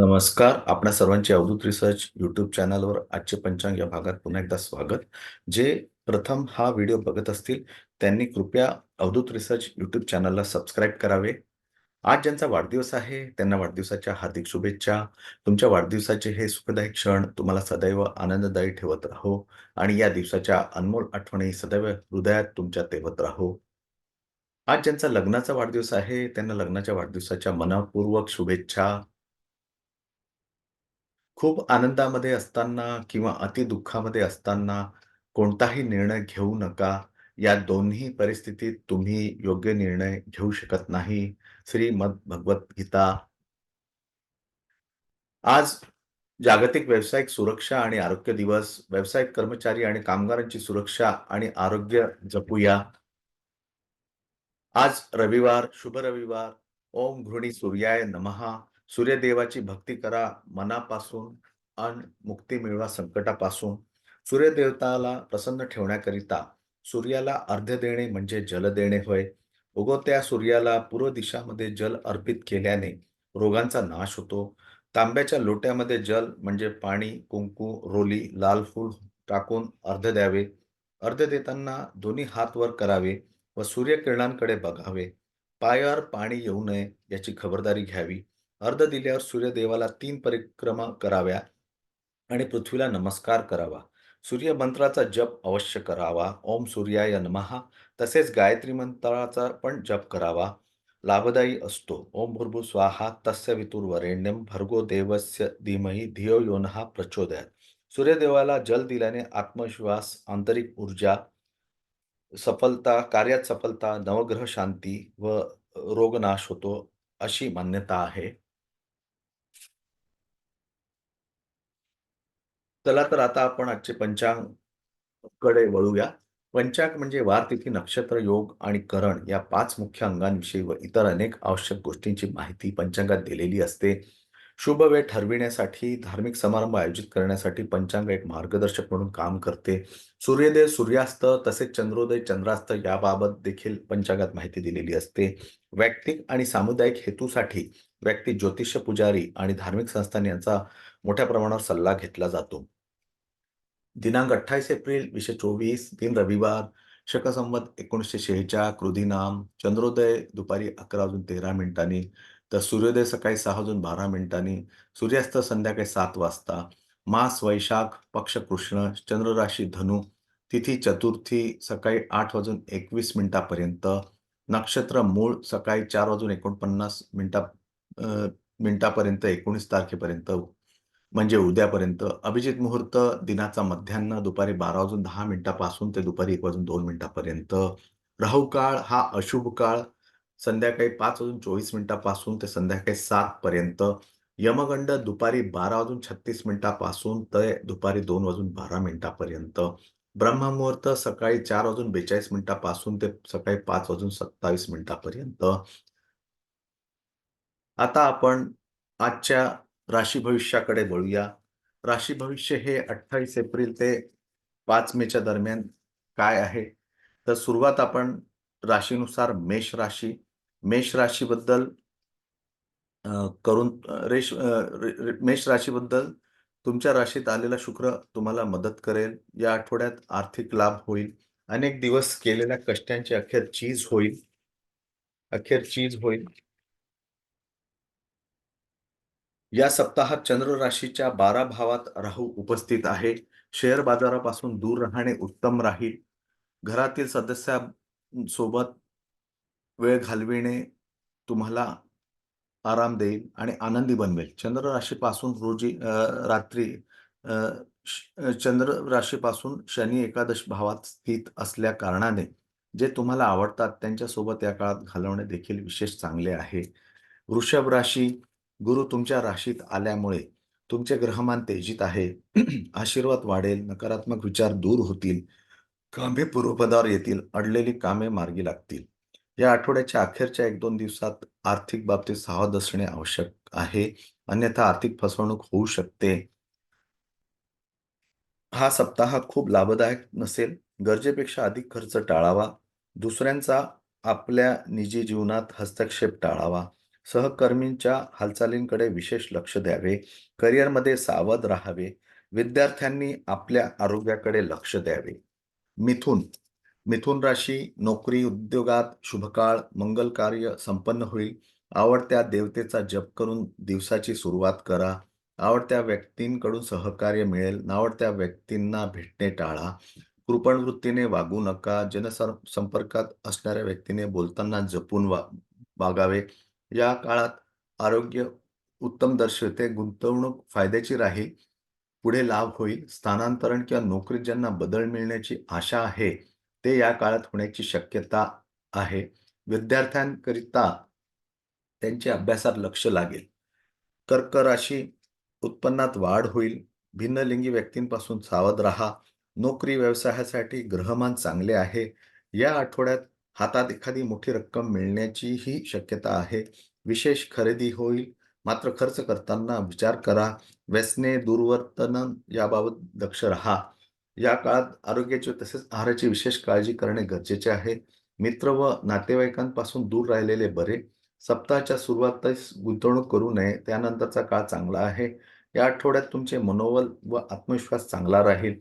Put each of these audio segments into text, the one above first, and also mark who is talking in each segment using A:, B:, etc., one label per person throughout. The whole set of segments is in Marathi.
A: नमस्कार. आपल्या सर्वांचे अवधूत रिसर्च यूट्यूब चॅनलवर आजचे पंचांग या भागात पुन्हा एकदा स्वागत. जे प्रथम हा व्हिडिओ बघत असतील त्यांनी कृपया अवधूत रिसर्च यूट्यूब चॅनलला सबस्क्राईब करावे. आज ज्यांचा वाढदिवस आहे त्यांना वाढदिवसाच्या हार्दिक शुभेच्छा. तुमच्या वाढदिवसाचे हे सुखदायी क्षण तुम्हाला सदैव आनंददायी ठेवत राहो आणि या दिवसाच्या अनमोल आठवणी सदैव हृदयात तुमच्या तेवत राहो. आज ज्यांचा लग्नाचा वाढदिवस आहे त्यांना लग्नाच्या वाढदिवसाच्या मनपूर्वक शुभेच्छा. खूप आनंदामध्ये असताना किंवा अति दुःखामध्ये असताना कोणताही निर्णय घेऊ नका. या दोन्ही परिस्थितीत तुम्ही योग्य निर्णय घेऊ शकत नाही. श्रीमद गीता आज जागतिक व्यावसायिक सुरक्षा आणि आरोग्य दिवस. व्यावसायिक कर्मचारी आणि कामगारांची सुरक्षा आणि आरोग्य जपूया. आज रविवार, शुभ रविवार. ओम घृणी सूर्याय नमहा सूर्यदेवाची भक्ती करा मनापासून आणि मुक्ती मिळवा संकटापासून. सूर्यदेवताला प्रसन्न ठेवण्याकरिता सूर्याला अर्ध्य देणे म्हणजे जल देणे होय. उगवत्या सूर्याला पूर्व दिशामध्ये जल अर्पित केल्याने रोगांचा नाश होतो. तांब्याच्या लोट्यामध्ये जल म्हणजे पाणी, कुंकू, रोली, लाल फूल टाकून अर्ध द्यावे. अर्ध देताना दोन्ही हात वर करावे व सूर्यकिरणांकडे बघावे. पायावर पाणी येऊ नये याची खबरदारी घ्यावी. अर्ध दिल्यावर सूर्यदेवाला तीन परिक्रमा कराव्या आणि पृथ्वीला नमस्कार करावा. सूर्य मंत्राचा जप अवश्य करावा. ओम सूर्याय नमहा तसेच गायत्री मंत्राचा पण जप करावा. लाभदायी असतो. ओम भूर्भुवः स्वाहा तस्य वितुर्वरेण्यम भर्गो देवस्य धीमही धियो योनहा प्रचोदयात. सूर्यदेवाला जल दिल्याने आत्मविश्वास, आंतरिक ऊर्जा, सफलता, कार्यात सफलता, नवग्रह शांती व रोगनाश होतो अशी मान्यता आहे. चला तर आता आपण आजचे पंचांगकडे वळूया. पंचांग म्हणजे वार, तिथी, नक्षत्र, योग आणि करण या पाच मुख्य अंगांविषयी व इतर अनेक आवश्यक गोष्टींची माहिती पंचांगात दिलेली असते. शुभ वेळ ठरविण्यासाठी, धार्मिक समारंभ आयोजित करण्यासाठी पंचांग एक मार्गदर्शक म्हणून काम करते. सूर्योदय, सूर्यास्त तसेच चंद्रोदय, चंद्रास्त याबाबत देखील पंचांगात माहिती दिलेली असते. वैयक्तिक आणि सामुदायिक हेतूसाठी व्यक्ती, ज्योतिष पुजारी आणि धार्मिक संस्थान यांचा मोठ्या प्रमाणावर सल्ला घेतला जातो. दिनांक अठ्ठावीस एप्रिल वीसशे चोवीस दिन रविवार शकसंमत एकोणीसशे शेहेचाळ कृधिनाम चंद्रोदय दुपारी अकरा वाजून तेरा मिनिटांनी तर सूर्योदय सकाळी सहा वाजून बारा मिनिटांनी सूर्यास्त संध्याकाळी सात वाजता मास वैशाख पक्ष कृष्ण चंद्रराशी धनु तिथी चतुर्थी सकाळी आठ वाजून एकवीस मिनिटापर्यंत नक्षत्र मूळ सकाळी चार वाजून एकोणपन्नास मिनिटा मिनिटापर्यंत एकोणीस तारखेपर्यंत म्हणजे उद्यापर्यंत अभिजित मुहूर्त दिनाचा मध्यान्न दुपारी बारा वाजून दहा मिनिटापासून ते दुपारी एक वाजून दोन मिनिटापर्यंत. राहू काळ हा अशुभ काळ. संध्याकाळी पाच वाजून चोवीस मिनिटापासून ते संध्याकाळी सात पर्यंत. यमगंड दुपारी बारा वाजून छत्तीस मिनिटापासून ते दुपारी दोन वाजून बारा मिनिटापर्यंत. ब्रह्ममुहूर्त सकाळी चार वाजून बेचाळीस मिनिटापासून ते सकाळी पाच वाजून सत्तावीस मिनिटापर्यंत. आता आपण आजच्या राशी भविष्याकडे वळूया. राशी भविष्य हे अठ्ठावीस एप्रिल ते पाच मेच्या दरम्यान काय आहे? तर सुरुवात आपण राशीनुसार मेष राशी. मेष राशीबद्दल करून रेश मेष राशीबद्दल तुमच्या राशीत आलेला शुक्र तुम्हाला मदत करेल. या आठवड्यात आर्थिक लाभ होईल. अनेक दिवस केलेल्या कष्टांची अखेर चीज होईल. अखेर चीज होईल. या सप्ताहात चंद्र राशीच्या बारा भावात राहू उपस्थित आहे. शेअर बाजारापासून दूर राहणे उत्तम राहील. घरातील सदस्यांसोबत वेळ घालविणे तुम्हाला आराम देईल आणि आनंदी बनवेल. चंद्र राशीपासून रोजी रात्री चंद्र राशीपासून शनी एकादश भावात स्थित असल्या कारणाने जे तुम्हाला आवडतात त्यांच्यासोबत या काळात घालवणे देखील विशेष चांगले आहे. वृषभ राशी गुरु तुमच्या राशीत आल्यामुळे तुमचे ग्रहमान तेजीत आहे. आशीर्वाद वाढेल नकारात्मक विचार दूर होतील कामे पूर्वपदावर येतील अडलेली कामे मार्गी लागतील. या आठवड्याच्या अखेरच्या एक दोन दिवसात आर्थिक बाबतीत सावध असणे आवश्यक आहे. अन्यथा आर्थिक फसवणूक होऊ शकते. हा सप्ताह खूप लाभदायक नसेल. गरजेपेक्षा अधिक खर्च टाळावा. दुसऱ्यांचा आपल्या निजी जीवनात हस्तक्षेप टाळावा. सहकर्मींच्या हालचालींकडे विशेष लक्ष द्यावे करिअरमध्ये सावध राहावे विद्यार्थ्यांनी आपल्या आरोग्याकडे लक्ष द्यावे. मिथुन मिथुन राशी नोकरी उद्योगात शुभकाळ मंगल कार्य संपन्न होईल. आवडत्या देवतेचा जप करून दिवसाची सुरुवात करा. आवडत्या व्यक्तींकडून सहकार्य मिळेल. नावडत्या व्यक्तींना भेटणे टाळा. कृपण वृत्तीने वागू नका. जनसं संपर्कात असणाऱ्या व्यक्तीने बोलताना जपून वा वागावे. या काळात आरोग्य उत्तम दर्शवते गुंतवणूक फायद्याची राहील पुढे लाभ होईल स्थानांतरण किंवा नोकरीत ज्यांना बदल मिळण्याची आशा आहे ते या काळात होण्याची शक्यता आहे. विद्यार्थ्यांकरिता त्यांच्या अभ्यासात लक्ष लागेल. कर्क राशी उत्पन्नात वाढ होईल भिन्नलिंगी व्यक्तींपासून सावध राहा नोकरी व्यवसायासाठी ग्रहमान चांगले आहे. या आठवड्यात हातात एखादी मोठी रक्कम मिळण्याचीही शक्यता आहे. विशेष खरेदी होईल. मात्र खर्च करताना विचार करा. व्यसने दुर्वर्तन याबाबत दक्ष राहा. या काळात आरोग्याची तसेच आहाराची विशेष काळजी करणे गरजेचे आहे. मित्र व नातेवाईकांपासून दूर राहिलेले बरे. सप्ताहाच्या सुरुवातीस गुंतवणूक करू नये. त्यानंतरचा काळ चांगला आहे. या आठवड्यात तुमचे मनोबल व आत्मविश्वास चांगला राहील.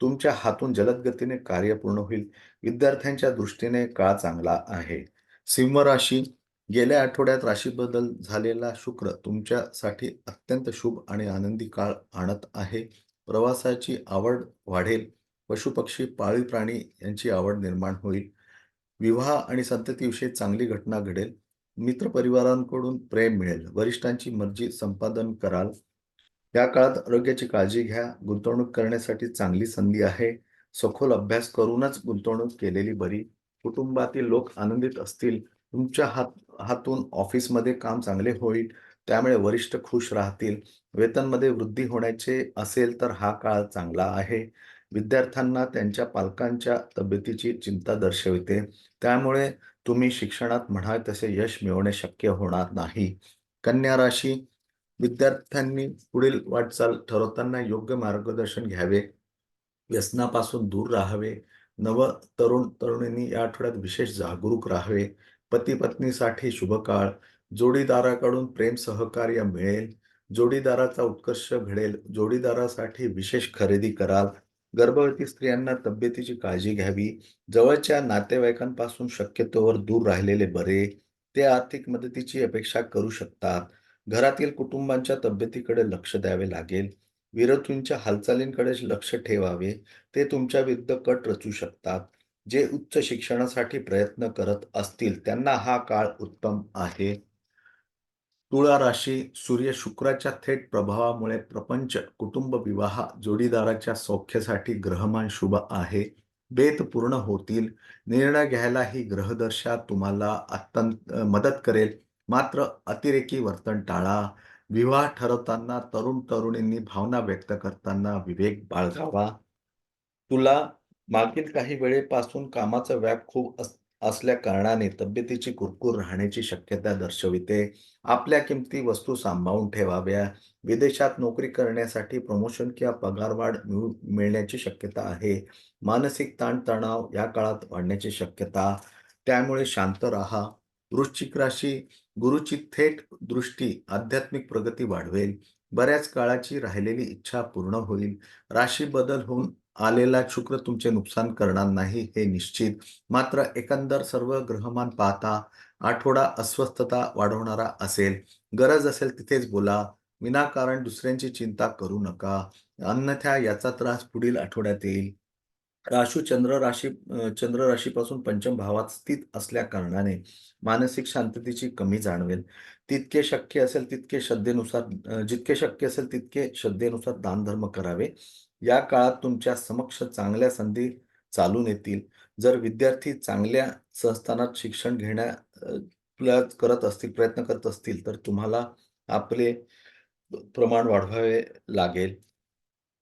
A: तुमच्या हातून जलद गतीने कार्य पूर्ण होईल. विद्यार्थ्यांच्या दृष्टीने काळ चांगला आहे. सिंह राशी गेल्या आठवड्यात राशी बदल झालेला शुक्र तुमच्यासाठी अत्यंत शुभ आणि आनंदी काळ आणत आहे. प्रवासाची आवड वाढेल. पशुपक्षी पाळीव प्राणी यांची आवड निर्माण होईल. विवाह आणि संततीविषयी चांगली घटना घडेल. मित्रपरिवारांकडून प्रेम मिळेल. वरिष्ठांची मर्जी संपादन कराल. या काळात आरोग्याची काळजी घ्या. गुंतवणूक करण्यासाठी चांगली संधी आहे. सखोल अभ्यास करूनच गुंतवणूक केलेली बरी. कुटुंबातील लोक आनंदित असतील. तुमच्या हात हातून ऑफिसमध्ये काम चांगले होईल. त्यामुळे वरिष्ठ खुश राहतील. वेतनमध्ये वृद्धी होण्याचे असेल तर हा काळ चांगला आहे. विद्यार्थ्यांना त्यांच्या पालकांच्या तब्येतीची चिंता दर्शविते. त्यामुळे तुम्ही शिक्षणात म्हणाल तसे यश मिळवणे शक्य होणार नाही. कन्या राशी विद्यार्थ्यांनी पुढील वाटचाल ठरवताना योग्य मार्गदर्शन घ्यावे व्यसनापासून दूर राहावे नव तरुण तरुणींनी या आठवड्यात विशेष जागरूक राहावे पती पत्नीसाठी शुभकाळ जोडीदाराकडून प्रेम सहकार्य मिळेल जोडीदाराचा उत्कर्ष घडेल जोडीदारासाठी विशेष खरेदी कराल गर्भवती स्त्रियांना तब्येतीची काळजी घ्यावी जवळच्या नातेवाईकांपासून शक्यतोवर दूर राहिलेले बरे ते आर्थिक मदतीची अपेक्षा करू शकतात घरातील कुटुंबांच्या तब्येतीकडे लक्ष द्यावे लागेल. विरोधींच्या हालचालींकडे लक्ष ठेवावे. ते तुमच्या विरुद्ध कट रचू शकतात. जे उच्च शिक्षणासाठी प्रयत्न करत असतील त्यांना हा काळ उत्तम आहे. तुळा राशी सूर्य शुक्राच्या थेट प्रभावामुळे प्रपंच कुटुंब विवाह जोडीदाराच्या सौख्यासाठी ग्रहमान शुभ आहे. बेत पूर्ण होतील. निर्णय घ्यायला ही ग्रहदर्शा तुम्हाला अत्यंत मदत करेल. मात्र अतिरेकी वर्तन टाळा. विवाह ठरवताना तरुण तरुणींनी भावना व्यक्त करताना विवेक बाळगावा. तुला मागील काही वेळेपासून कामाचा व्याप खूप अस असल्या कारणाने तब्येतीची कुरकुर राहण्याची शक्यता दर्शविते. आपल्या किमती वस्तू सांभाळून ठेवाव्या. विदेशात नोकरी करण्यासाठी प्रमोशन किंवा पगारवाढ मिळू मिळण्याची शक्यता आहे. मानसिक ताणतणाव या काळात वाढण्याची शक्यता. त्यामुळे शांत राहा. वृश्चिक राशी गुरुची थेट दृष्टी आध्यात्मिक प्रगती वाढवेल. बऱ्याच काळाची राहिलेली इच्छा पूर्ण होईल. राशी बदल होऊन आलेला शुक्र तुमचे नुकसान करणार नाही हे निश्चित. मात्र एकंदर सर्व ग्रहमान पाहता आठवडा अस्वस्थता वाढवणारा असेल. गरज असेल तिथेच बोला. विनाकारण दुसऱ्यांची चिंता करू नका. अन्यथा याचा त्रास पुढील आठवड्यात येईल. राशू चंद्र राशी चंद्र राशीपासून पंचम भावात स्थित असल्या कारणाने मानसिक शांततेची कमी जाणवेल. तितके शक्य असेल तितके श्रद्धेनुसार जितके शक्य असेल तितके श्रद्धेनुसार दानधर्म करावे. या काळात तुमच्या समक्ष चांगल्या संधी चालून येतील. जर विद्यार्थी चांगल्या संस्थानात शिक्षण घेण्या करत असतील प्रयत्न करत असतील तर तुम्हाला आपले प्रमाण वाढवावे लागेल.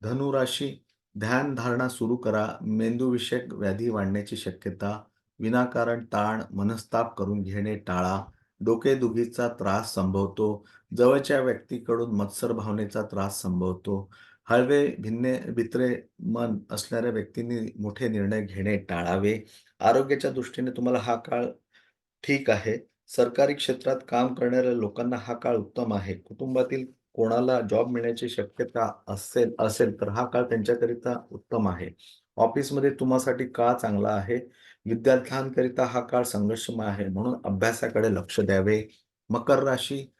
A: धनुराशी ध्यान धारणा सुरू करा. मेंदूविषयक व्याधी वाढण्याची शक्यता विनाकारण ताण मनस्ताप करून घेणे टाळा. डोकेदुखीचा त्रास संभवतो. जवळच्या व्यक्तीकडून मत्सर भावनेचा त्रास संभवतो. हळवे भिन्ने भित्रे मन असणाऱ्या व्यक्तींनी मोठे निर्णय घेणे टाळावे. आरोग्याच्या दृष्टीने तुम्हाला हा काळ ठीक आहे. सरकारी क्षेत्रात काम करणाऱ्या लोकांना हा काळ उत्तम आहे. कुटुंबातील कोणाला जॉब मिळण्याची शक्यता असेल असेल तर हा काळ त्यांच्याकरिता उत्तम आहे. ऑफिसमध्ये तुम्हासाठी काळ चांगला आहे. विद्यार्थ्यांकरिता हा काळ संघर्षमय आहे म्हणून अभ्यासाकडे लक्ष द्यावे. मकर राशी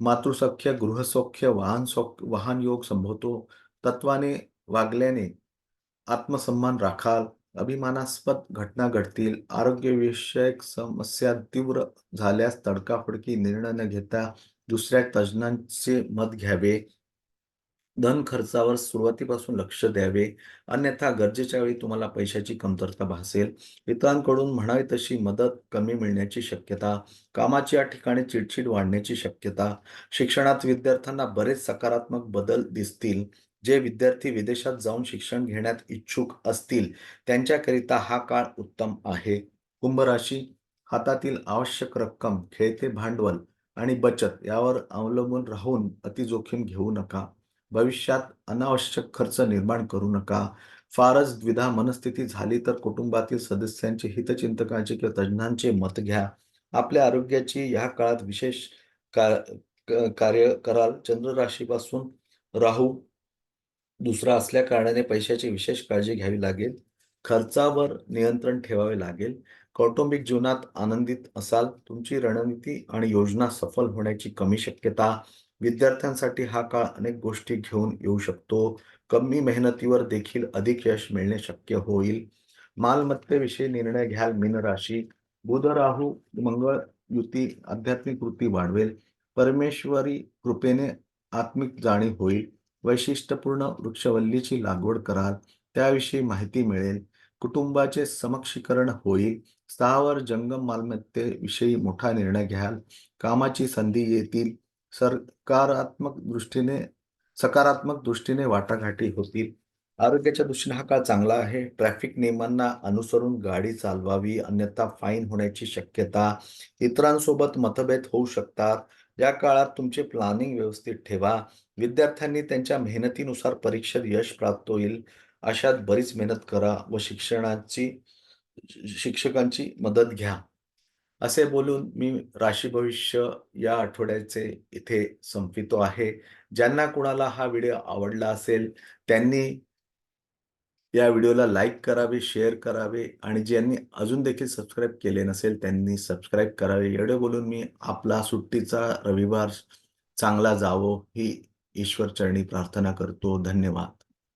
A: मातृसौख्य, गृहसौख्य, वाहन सौख्य वाहन योग संभवतो. तत्वाने वागल्याने आत्मसन्मान राखाल. अभिमानास्पद घटना घडतील. आरोग्यविषयक समस्या तीव्र झाल्यास तडकाफडकी निर्णय न घेता दुसऱ्या तज्ज्ञांचे मत घ्यावे. धन खर्चावर सुरुवातीपासून लक्ष द्यावे. अन्यथा गरजेच्या वेळी तुम्हाला पैशाची कमतरता भासेल. इतरांकडून म्हणावी तशी मदत कमी मिळण्याची शक्यता. कामाची या ठिकाणी चिडचिड वाढण्याची शक्यता. शिक्षणात विद्यार्थ्यांना बरेच सकारात्मक बदल दिसतील. जे विद्यार्थी विदेशात जाऊन शिक्षण घेण्यात इच्छुक असतील त्यांच्याकरिता हा काळ उत्तम आहे. कुंभ राशी हातातील आवश्यक रक्कम, खेळते भांडवल आणि बचत यावर अवलंबून राहून अतिजोखीम घेऊ नका. भविष्यात अनावश्यक खर्च निर्माण करू नका. फारच द्विधा मनस्थिती झाली तर कुटुंबातील सदस्यांचे, हितचिंतकांचे किंवा तज्ज्ञांचे मत घ्या. आपल्या आरोग्याची या काळात विशेष का कार्य कराल. चंद्र राशीपासून राहू दुसरा असल्या कारणाने पैशाची विशेष काळजी घ्यावी लागेल. खर्चावर नियंत्रण ठेवावे लागेल. कौटुंबिक जीवनात आनंदित असाल. तुमची रणनीती आणि योजना सफल होण्याची कमी शक्यता. विद्यार्थ्यांसाठी हा काळ अनेक गोष्टी घेऊन येऊ शकतो. कमी मेहनतीवर देखील अधिक यश मिळणे शक्य होईल. मालमत्तेविषयी निर्णय घ्याल मीन राशी. बुध राहू मंगळ युती आध्यात्मिक वृत्ती वाढवेल. परमेश्वरी कृपेने आत्मिक जाणीव होईल. वैशिष्ट्यपूर्ण वृक्षवल्लीची लागवड कराल. त्याविषयी माहिती मिळेल. कुटुंबाचे समक्षीकरण होईल. स्थावर जंगम मालमत्तेविषयी मोठा निर्णय घ्याल. कामाची संधी येतील. सकारात्मक दृष्टीने सकारात्मक दृष्टीने वाटाघाटी होतील. आरोग्याच्या दृष्टीने हा काळ चांगला आहे. ट्रॅफिक नियमांना अनुसरून गाडी चालवावी अन्यथा फाईन होण्याची शक्यता. इतरांसोबत मतभेद होऊ शकतात. या काळात तुमचे प्लॅनिंग व्यवस्थित ठेवा. विद्यार्थ्यांनी त्यांच्या मेहनतीनुसार परीक्षेत यश प्राप्त होईल. अशात बरीच मेहनत करा व शिक्षणाची शिक्षकांची मदत घ्या. असे बोलून मी राशी भविष्य या आठवड्याचे इथे संपितो आहे. ज्यांना कुणाला हा व्हिडिओ आवडला असेल त्यांनी या व्हिडिओला लाईक करावे, शेअर करावे आणि ज्यांनी अजून देखील सबस्क्राईब केले नसेल त्यांनी सबस्क्राईब करावे. एवढे बोलून मी आपला सुट्टीचा रविवार चांगला जावो ही ईश्वरचरणी प्रार्थना करतो. धन्यवाद.